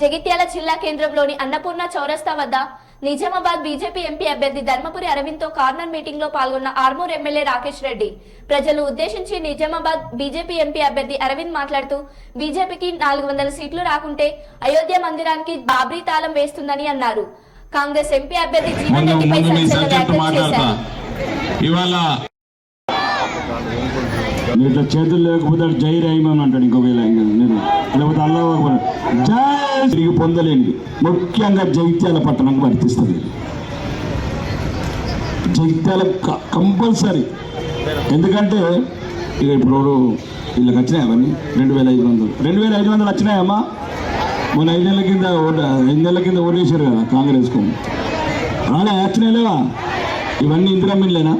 జగిత్యాల జిల్లా కేంద్రంలోని అన్నపూర్ణ చౌరస్తా వద్ద నిజామాబాద్ బీజేపీ ఎంపీ అభ్యర్థి ధర్మపురి అరవింద్తో కార్నర్ మీటింగ్లో పాల్గొన్న ఆర్మూర్ ఎమ్మెల్యే రాకేష్ రెడ్డి. ప్రజలు ఉద్దేశించి నిజామాబాద్ బీజేపీ ఎంపీ అభ్యర్థి అరవింద్ మాట్లాడుతూ బీజేపీకి నాలుగు వందల సీట్లు రాకుంటే అయోధ్య మందిరానికి బాబ్రీ తాళం వేస్తుందని అన్నారు. కాంగ్రెస్ ఎంపీ అభ్యర్థి జీవన్ రెడ్డిపై సంచలన వ్యాఖ్యలు చేశారు. ఇట్లా చేతులు లేకపోతే జై రాయమని అంటాడు ఇంకో ఇంకా నేను. లేకపోతే అల్లా జై తిరిగి పొందలేని ముఖ్యంగా జైత్యాల పట్టణంకు వర్తిస్తుంది జైత్యాల క- కంపల్సరీ. ఎందుకంటే ఇక ఇప్పుడు వీళ్ళకి వచ్చినాయి అవన్నీ? రెండు వేల ఐదు వందలు. రెండు వేల ఐదు వందలు వచ్చినాయమ్మా. మొన్న ఐదు నెలల కింద ఓటు ఐదు నెలల కింద ఓటేశారు కదా కాంగ్రెస్కు రాలే వచ్చినాయి లేవా? ఇవన్నీ ఇందిరా మిల్లేనా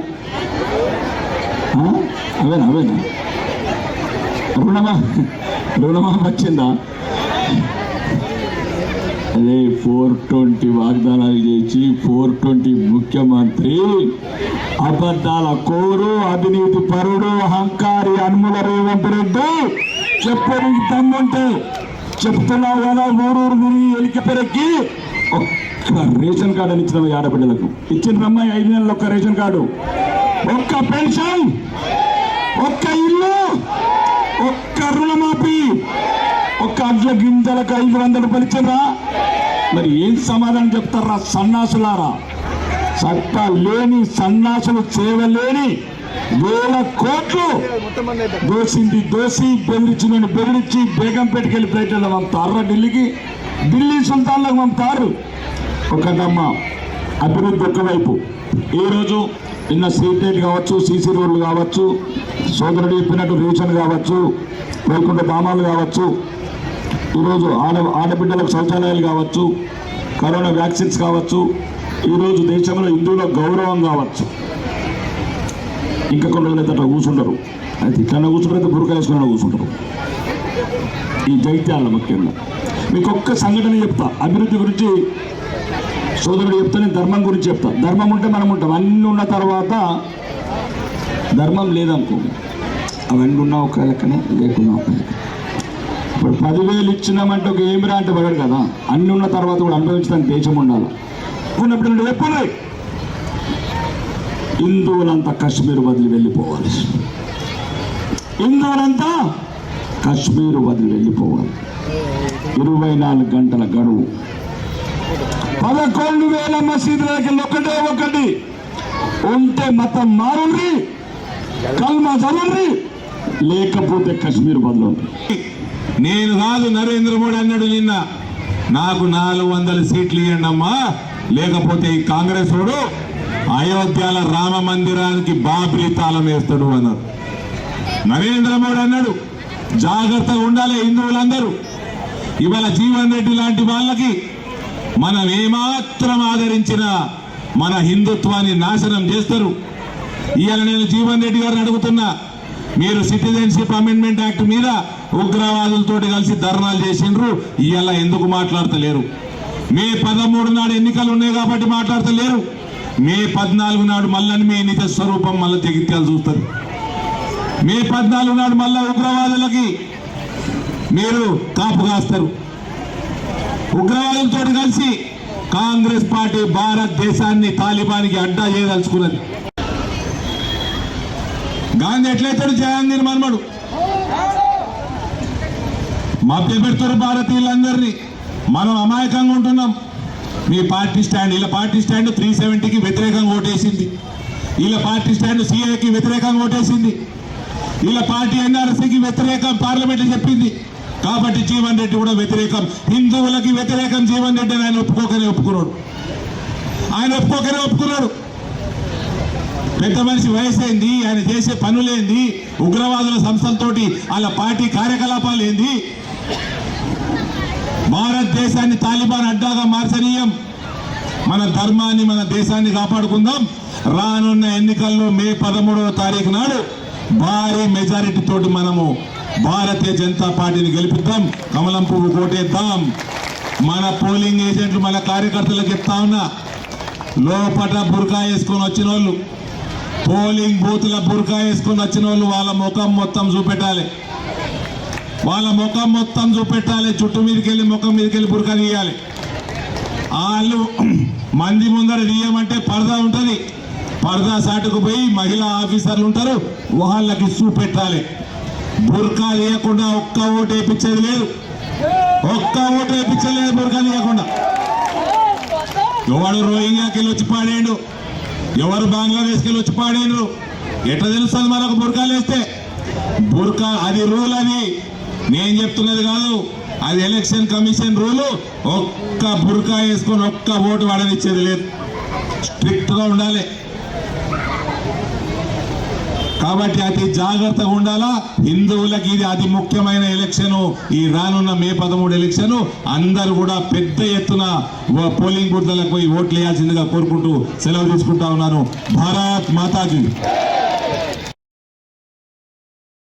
అవేనా అవేనా రుణమా రుణమా వచ్చిందా? అదే ఫోర్ ట్వంటీ వాగ్దానాలు చేసి ఫోర్ ట్వంటీ ముఖ్యమంత్రి అబద్ధాల కోరు అవినీతి పరుడు అహంకారి అనుముల రేవంత్ రెడ్డి. చెప్పడానికి దమ్ముంటే చెప్తున్నావు కదా ఊరూరు తిరిగి ఎలిక పెరక్కి ఒక్క రేషన్ కార్డు అని ఇచ్చిన ఆడపిల్లలకు ఇచ్చిన రమ్మాయి ఐదు నెలలు ఒక్క రేషన్ కార్డు. ఒక్క పెన్షన్. ఒక్క ఇల్లు ఒక్క రుణమాఫీ ఒక్క అడ్ల గింజలకు ఐదు వందల రూపాయలు మరి ఏం సమాధానం చెప్తారా సన్నాసులారా? చట్ట లేని సన్నాసులు చేయలేని వేల కోట్లు దోసింది దోసి బెదిరించిన బెదిరించి బేగంపేటకి వెళ్ళి బయట పంపుతారు. ఢిల్లీకి ఢిల్లీ సుల్తాన్లకు పంపుతారు. ఒకటమ్మ అభివృద్ధి ఒకవైపు ఈరోజు నిన్న స్ట్రీట్ కావచ్చు సీసీ రోడ్లు కావచ్చు సోదరుడు చెప్పినట్టు రేషన్ కావచ్చు వైకుంఠ ధామాలు కావచ్చు ఈరోజు ఆడ ఆడబిడ్డలకు శౌచాలయాలు కావచ్చు కరోనా వ్యాక్సిన్స్ కావచ్చు ఈరోజు దేశంలో హిందువుల గౌరవం కావచ్చు. ఇంకా కొన్ని రోజులు అట్లా కూర్చుంటారు. అయితే ఇట్లా కూర్చుంటారు బురక కూర్చుంటారు. ఈ దైత్యాల ముఖ్యంగా. మీకు ఒక్క సంఘటన చెప్తా. అభివృద్ధి గురించి సోదరుడు చెప్తే నేను ధర్మం గురించి చెప్తా. ధర్మం ఉంటే మనం ఉంటాం. అన్నీ ఉన్న తర్వాత ధర్మం లేదనుకో. అవన్నీ ఉన్నా ఒక లెక్కనే లేకున్నా ఒక ఇప్పుడు పదివేలు ఇచ్చినామంటే ఒక ఏమిరా అంటే పడాడు కదా. అన్ని ఉన్న తర్వాత కూడా అనుభవించడానికి దేశం ఉండాలి. ఉన్నప్పుడు ఎప్పుడు హిందువులంతా కశ్మీర్ వదిలి వెళ్ళిపోవాలి. హిందువులంతా కశ్మీర్ వదిలి వెళ్ళిపోవాలి. ఇరవై నాలుగు గంటల గడువు. పదకొండు వేల మసీదులకి ఒకటే ఒకటి ఉంటే మతం మారుండ్రి కల్మా చదువుండ్రి లేకపోతే కశ్మీర్ బదులు. నేను కాదు నరేంద్ర మోడీ అన్నాడు నిన్న. నాకు నాలుగు వందల సీట్లు ఇవ్వండమ్మా లేకపోతే ఈ కాంగ్రెస్ వాడు అయోధ్యల రామ మందిరానికి బాబ్రీ తాళం వేస్తాడు అన్నారు. నరేంద్ర మోడీ అన్నాడు జాగ్రత్తగా ఉండాలి హిందువులందరూ. ఇవాళ జీవన్ రెడ్డి లాంటి వాళ్ళకి మనం ఏమాత్రం ఆదరించినా మన హిందుత్వాన్ని నాశనం చేస్తారు. ఇవాళ నేను జీవన్ రెడ్డి గారిని అడుగుతున్నా మీరు సిటిజన్షిప్ అమెండ్మెంట్ యాక్ట్ మీద ఉగ్రవాదులతోటి కలిసి ధర్నాలు చేసిండ్రు ఇవాళ ఎందుకు మాట్లాడతలేరు? మే పదమూడు నాడు ఎన్నికలు ఉన్నాయి కాబట్టి మాట్లాడతలేరు. మే పద్నాలుగు నాడు మళ్ళీ మీ నిజ స్వరూపం మళ్ళీ జగిత్యాలు చూస్తారు. మే పద్నాలుగు నాడు మళ్ళా ఉగ్రవాదులకి మీరు కాపు కాస్తారు. ఉగ్రవాదంతో కలిసి కాంగ్రెస్ పార్టీ భారతదేశాన్ని తాలిబాన్కి అడ్డా చేయదలుచుకున్నది. గాంధీ ఎట్లయితాడు? జహాంగీర్ మనమడు మభ్య పెడుతున్నారు భారతీయులందరినీ. మనం అమాయకంగా ఉంటున్నాం. మీ పార్టీ స్టాండ్ ఇలా పార్టీ స్టాండ్ త్రీ సెవెంటీకి వ్యతిరేకంగా ఓటేసింది. వీళ్ళ పార్టీ స్టాండ్ సీఏకి వ్యతిరేకంగా ఓటేసింది. వీళ్ళ పార్టీ ఎన్ఆర్సీకి వ్యతిరేకం పార్లమెంట్ చెప్పింది. కాబట్టి జీవన్ రెడ్డి కూడా వ్యతిరేకం. హిందువులకి వ్యతిరేకం జీవన్ రెడ్డి ఆయన ఒప్పుకోకనే ఒప్పుకున్నాడు. ఆయన ఒప్పుకోకనే ఒప్పుకున్నాడు. పెద్ద మనిషి వయసు ఏంది ఆయన చేసే పనులేంది ఉగ్రవాదుల సంస్థలతోటి వాళ్ళ పార్టీ కార్యకలాపాలు ఏంది? భారతదేశాన్ని తాలిబాన్ అడ్డాగా మార్చనీయం. మన ధర్మాన్ని మన దేశాన్ని కాపాడుకుందాం. రానున్న ఎన్నికల్లో మే పదమూడవ తారీఖు నాడు భారీ మెజారిటీ తోటి మనము భారతీయ జనతా పార్టీని గెలిపిద్దాం. కమలం పువ్వు కోటేద్దాం. మన పోలింగ్ ఏజెంట్లు మన కార్యకర్తలకు చెప్తా ఉన్నా లోపట బురకా వేసుకొని వచ్చిన వాళ్ళు పోలింగ్ బూత్ల బురకా వేసుకొని వచ్చిన వాళ్ళు వాళ్ళ ముఖం మొత్తం చూపెట్టాలి. వాళ్ళ ముఖం మొత్తం చూపెట్టాలి చుట్టూ మీదకి వెళ్ళి ముఖం మీదకి వెళ్ళి బురక తీయాలి. వాళ్ళు మంది ముందర తీయమంటే పరదా ఉంటుంది. పరదా సాటుకు పోయి మహిళా ఆఫీసర్లు ఉంటారు వాళ్ళకి చూపెట్టాలి. బుర్కా లేకుండా ఒక్క ఓటు వేయించేది లేదు. ఒక్క ఓటు వేయించలేదు బుర్కా లేకుండా. ఎవడు రోహింగ్యాకి వెళ్ళి వచ్చి పాడాడు ఎవరు బంగ్లాదేశ్కి వెళ్ళి వచ్చి పాడారు ఎట్లా తెలుస్తుంది మనకు బుర్కాలు వేస్తే బుర్కా అది రూల్ అది. నేను చెప్తున్నది కాదు అది ఎలక్షన్ కమిషన్ రూలు. ఒక్క బుర్కా వేసుకొని ఒక్క ఓటు వాడనిచ్చేది లేదు. స్ట్రిక్ట్గా ఉండాలి. కాబట్టి అతి జాగ్రత్తగా ఉండాలా? హిందువులకి ఇది అతి ముఖ్యమైన ఎలక్షన్. ఈ రానున్న మే పదమూడు ఎలక్షన్ అందరూ కూడా పెద్ద ఎత్తున పోలింగ్ బూత్లకు పోయి ఓట్లు వేయాల్సిందిగా కోరుకుంటూ సెలవు తీసుకుంటా ఉన్నాను. భారత్ మాతాజీ